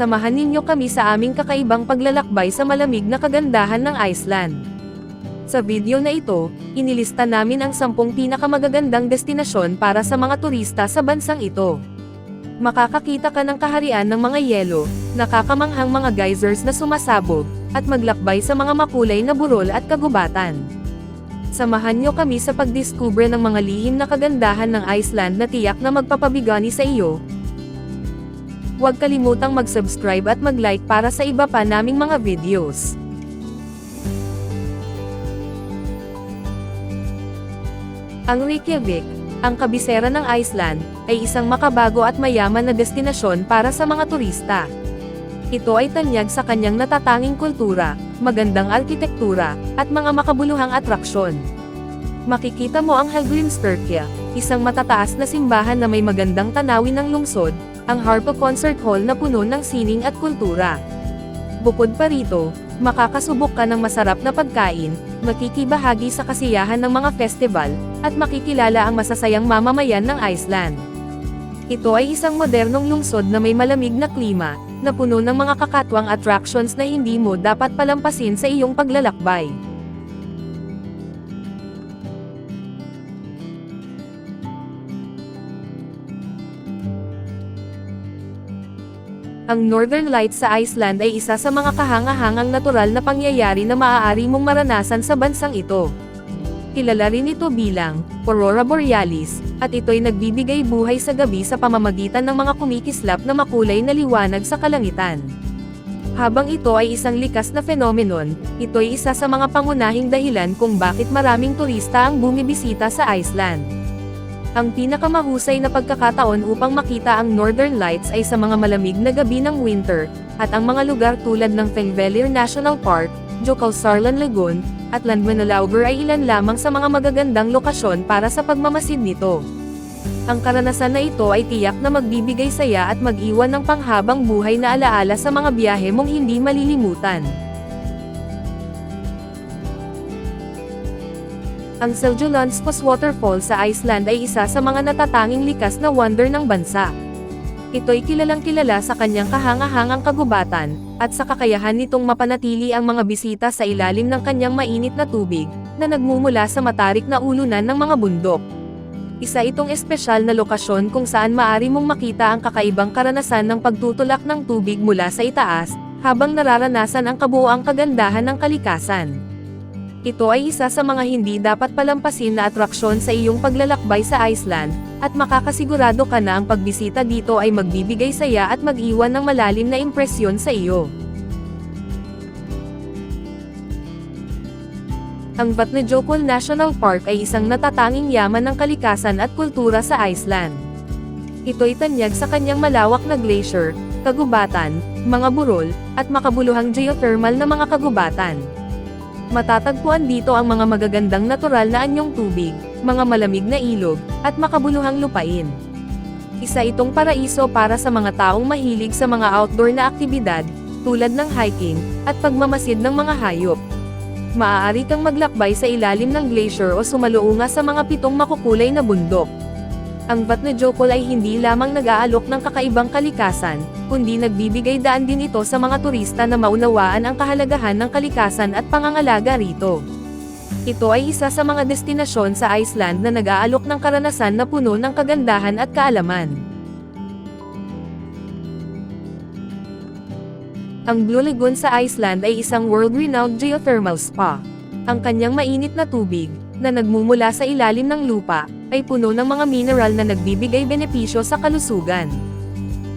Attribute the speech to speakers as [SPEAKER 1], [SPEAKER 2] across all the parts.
[SPEAKER 1] Samahan ninyo kami sa aming kakaibang paglalakbay sa malamig na kagandahan ng Iceland. Sa video na ito, inilista namin ang 10 pinakamagagandang destinasyon para sa mga turista sa bansang ito. Makakakita ka ng kaharian ng mga yelo, nakakamanghang mga geysers na sumasabog, at maglakbay sa mga makulay na burol at kagubatan. Samahan nyo kami sa pagdiskubre ng mga lihim na kagandahan ng Iceland na tiyak na magpapabigani sa iyo. Huwag kalimutang mag-subscribe at mag-like para sa iba pa naming mga videos. Ang Reykjavik, ang kabisera ng Iceland, ay isang makabago at mayaman na destinasyon para sa mga turista. Ito ay tanyag sa kanyang natatanging kultura, magandang arkitektura, at mga makabuluhang atraksyon. Makikita mo ang Helgrimskirkja, isang matataas na simbahan na may magandang tanawin ng lungsod, ang Harpo Concert Hall na puno ng sining at kultura. Bukod pa rito, makakasubok ka ng masarap na pagkain, makikibahagi sa kasiyahan ng mga festival, at makikilala ang masasayang mamamayan ng Iceland. Ito ay isang modernong lungsod na may malamig na klima, na puno ng mga kakatwang attractions na hindi mo dapat palampasin sa iyong paglalakbay. Ang Northern Lights sa Iceland ay isa sa mga kahangahangang natural na pangyayari na maaari mong maranasan sa bansang ito. Kilala rin ito bilang Aurora Borealis, at ito'y nagbibigay buhay sa gabi sa pamamagitan ng mga kumikislap na makulay na liwanag sa kalangitan. Habang ito ay isang likas na phenomenon, ito'y isa sa mga pangunahing dahilan kung bakit maraming turista ang bumibisita sa Iceland. Ang pinakamahusay na pagkakataon upang makita ang Northern Lights ay sa mga malamig na gabi ng winter, at ang mga lugar tulad ng Thingvellir National Park, Jokalsarlan Lagoon, at Landmannalaugar ay ilan lamang sa mga magagandang lokasyon para sa pagmamasid nito. Ang karanasan na ito ay tiyak na magbibigay saya at mag-iwan ng panghabang buhay na alaala sa mga biyahe mong hindi malilimutan. Ang Seljalandsfoss Waterfall sa Iceland ay isa sa mga natatanging likas na wonder ng bansa. Ito'y kilalang kilala sa kanyang kahangahangang kagubatan, at sa kakayahan nitong mapanatili ang mga bisita sa ilalim ng kanyang mainit na tubig, na nagmumula sa matarik na ulunan ng mga bundok. Isa itong espesyal na lokasyon kung saan maari mong makita ang kakaibang karanasan ng pagtutulak ng tubig mula sa itaas, habang nararanasan ang kabuoang kagandahan ng kalikasan. Ito ay isa sa mga hindi dapat palampasin na atraksyon sa iyong paglalakbay sa Iceland, at makakasigurado ka na ang pagbisita dito ay magbibigay saya at mag-iwan ng malalim na impresyon sa iyo. Ang Vatnajökull National Park ay isang natatanging yaman ng kalikasan at kultura sa Iceland. Ito'y tanyag sa kanyang malawak na glacier, kagubatan, mga burol, at makabuluhang geothermal na mga kagubatan. Matatagpuan dito ang mga magagandang natural na anyong tubig, mga malamig na ilog, at makabuluhang lupain. Isa itong paraiso para sa mga taong mahilig sa mga outdoor na aktibidad, tulad ng hiking, at pagmamasid ng mga hayop. Maaari kang maglakbay sa ilalim ng glacier o sumaluunga sa mga pitong makukulay na bundok. Ang Vatnajökull ay hindi lamang nag-aalok ng kakaibang kalikasan, kundi nagbibigay daan din ito sa mga turista na maunawaan ang kahalagahan ng kalikasan at pangangalaga rito. Ito ay isa sa mga destinasyon sa Iceland na nag-aalok ng karanasan na puno ng kagandahan at kaalaman. Ang Blue Lagoon sa Iceland ay isang world-renowned geothermal spa. Ang kanyang mainit na tubig, na nagmumula sa ilalim ng lupa, ay puno ng mga mineral na nagbibigay benepisyo sa kalusugan.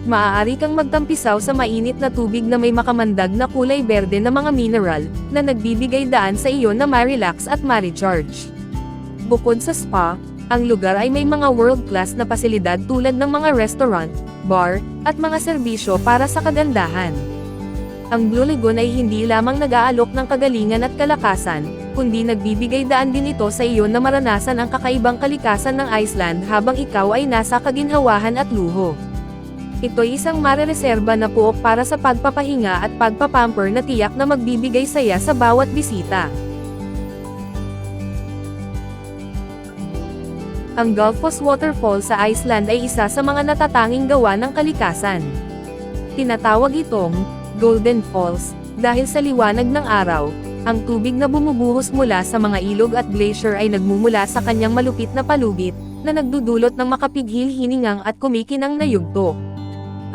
[SPEAKER 1] Maaari kang magtampisaw sa mainit na tubig na may makamandag na kulay berde na mga mineral, na nagbibigay daan sa iyo na ma-relax at ma-recharge. Bukod sa spa, ang lugar ay may mga world-class na pasilidad tulad ng mga restaurant, bar, at mga serbisyo para sa kagandahan. Ang Blue Lagoon ay hindi lamang nag-aalok ng kagalingan at kalakasan, kundi nagbibigay daan din ito sa iyo na maranasan ang kakaibang kalikasan ng Iceland habang ikaw ay nasa kaginhawahan at luho. Ito'y isang marereserba na puok para sa pagpapahinga at pagpapamper na tiyak na magbibigay saya sa bawat bisita. Ang Gulfos Waterfall sa Iceland ay isa sa mga natatanging gawa ng kalikasan. Tinatawag itong Golden Falls dahil sa liwanag ng araw, ang tubig na bumubuhos mula sa mga ilog at glacier ay nagmumula sa kanyang malupit na palugit, na nagdudulot ng makapighil hiningang at kumikinang na yugto.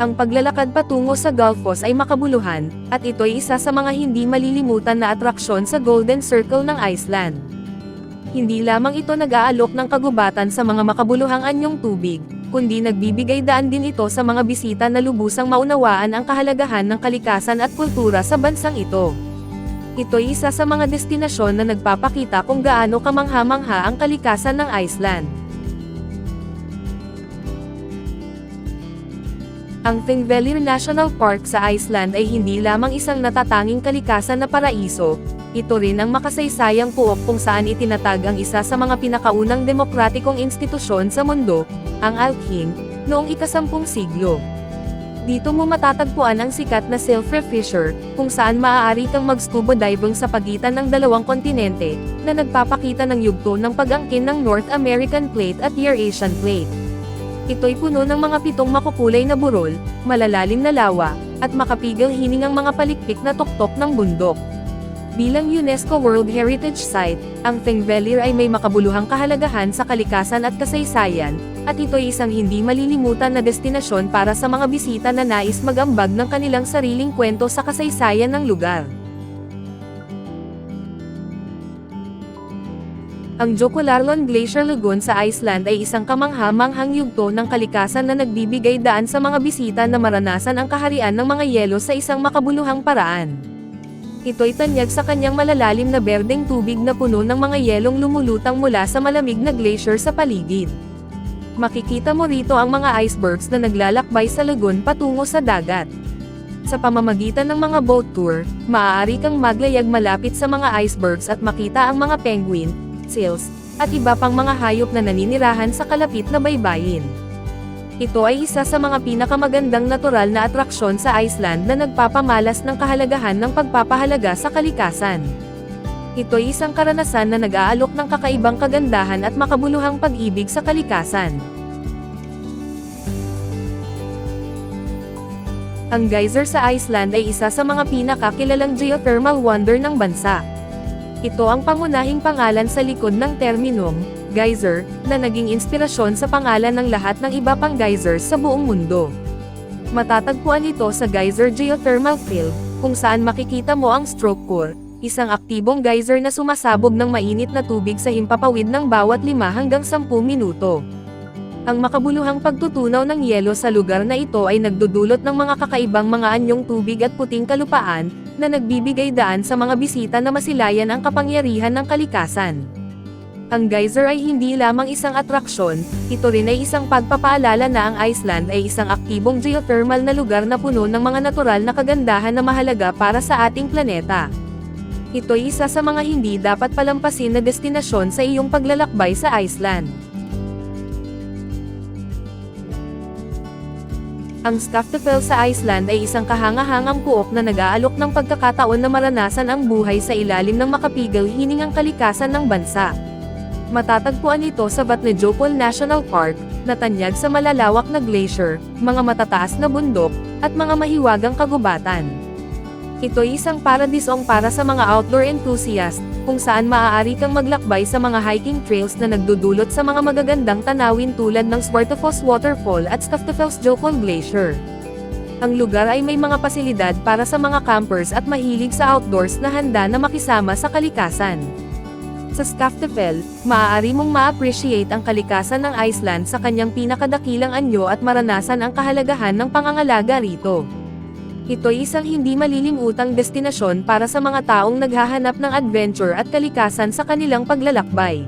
[SPEAKER 1] Ang paglalakad patungo sa Galfos ay makabuluhan, at ito'y isa sa mga hindi malilimutan na atraksyon sa Golden Circle ng Iceland. Hindi lamang ito nag-aalok ng kagubatan sa mga makabuluhang anyong tubig, kundi nagbibigay daan din ito sa mga bisita na lubusang maunawaan ang kahalagahan ng kalikasan at kultura sa bansang ito. Ito'y isa sa mga destinasyon na nagpapakita kung gaano kamangha-mangha ang kalikasan ng Iceland. Ang Thingvellir National Park sa Iceland ay hindi lamang isang natatanging kalikasan na paraiso, ito rin ang makasaysayang puok kung saan itinatag ang isa sa mga pinakaunang demokratikong institusyon sa mundo, ang Althing, noong ikasampung siglo. Dito mo matatagpuan ang sikat na Silfre Fissure, kung saan maaari kang mag-scuba diving sa pagitan ng dalawang kontinente, na nagpapakita ng yugto ng pag-angkin ng North American Plate at Eurasian Plate. Ito'y puno ng mga pitong makukulay na burol, malalalim na lawa, at makapigil hiningang mga palikpik na tuktok ng bundok. Bilang UNESCO World Heritage Site, ang Thingvellir ay may makabuluhang kahalagahan sa kalikasan at kasaysayan, at ito'y isang hindi malilimutan na destinasyon para sa mga bisita na nais magambag ng kanilang sariling kwento sa kasaysayan ng lugar. Ang Jokularlon Glacier Lagoon sa Iceland ay isang kamangha-manghang yugto ng kalikasan na nagbibigay daan sa mga bisita na maranasan ang kaharian ng mga yelo sa isang makabuluhang paraan. Ito'y tanyag sa kanyang malalalim na berdeng tubig na puno ng mga yelong lumulutang mula sa malamig na glacier sa paligid. Makikita mo rito ang mga icebergs na naglalakbay sa lagoon patungo sa dagat. Sa pamamagitan ng mga boat tour, maaari kang maglayag malapit sa mga icebergs at makita ang mga penguin, seals, at iba pang mga hayop na naninirahan sa kalapit na baybayin. Ito ay isa sa mga pinakamagandang natural na atraksyon sa Iceland na nagpapamalas ng kahalagahan ng pagpapahalaga sa kalikasan. Ito ay isang karanasan na nag-aalok ng kakaibang kagandahan at makabuluhang pag-ibig sa kalikasan. Ang geyser sa Iceland ay isa sa mga pinakakilalang geothermal wonder ng bansa. Ito ang pangunahing pangalan sa likod ng terminum, geyser, na naging inspirasyon sa pangalan ng lahat ng iba pang geysers sa buong mundo. Matatagpuan ito sa Geyser Geothermal Field, kung saan makikita mo ang stroke core, isang aktibong geyser na sumasabog ng mainit na tubig sa himpapawid ng bawat 5 hanggang 10 minuto. Ang makabuluhang pagtutunaw ng yelo sa lugar na ito ay nagdudulot ng mga kakaibang mga anyong tubig at puting kalupaan, na nagbibigay daan sa mga bisita na masilayan ang kapangyarihan ng kalikasan. Ang geyser ay hindi lamang isang atraksyon, ito rin ay isang pagpapaalala na ang Iceland ay isang aktibong geothermal na lugar na puno ng mga natural na kagandahan na mahalaga para sa ating planeta. Ito'y isa sa mga hindi dapat palampasin na destinasyon sa iyong paglalakbay sa Iceland. Ang Skaftafell sa Iceland ay isang kahangahangang puok na nag-aalok ng pagkakataon na maranasan ang buhay sa ilalim ng makapigil hiningang kalikasan ng bansa. Matatagpuan ito sa Vatnajökull National Park, na tanyag sa malalawak na glacier, mga matataas na bundok, at mga mahiwagang kagubatan. Ito'y isang paradisong para sa mga outdoor enthusiast, kung saan maaari kang maglakbay sa mga hiking trails na nagdudulot sa mga magagandang tanawin tulad ng Svartafoss Waterfall at Skaftafellsjökull Glacier. Ang lugar ay may mga pasilidad para sa mga campers at mahilig sa outdoors na handa na makisama sa kalikasan. Sa Skaftafell, maaari mong ma-appreciate ang kalikasan ng Iceland sa kanyang pinakadakilang anyo at maranasan ang kahalagahan ng pangangalaga rito. Ito'y isang hindi malilimutang destinasyon para sa mga taong naghahanap ng adventure at kalikasan sa kanilang paglalakbay.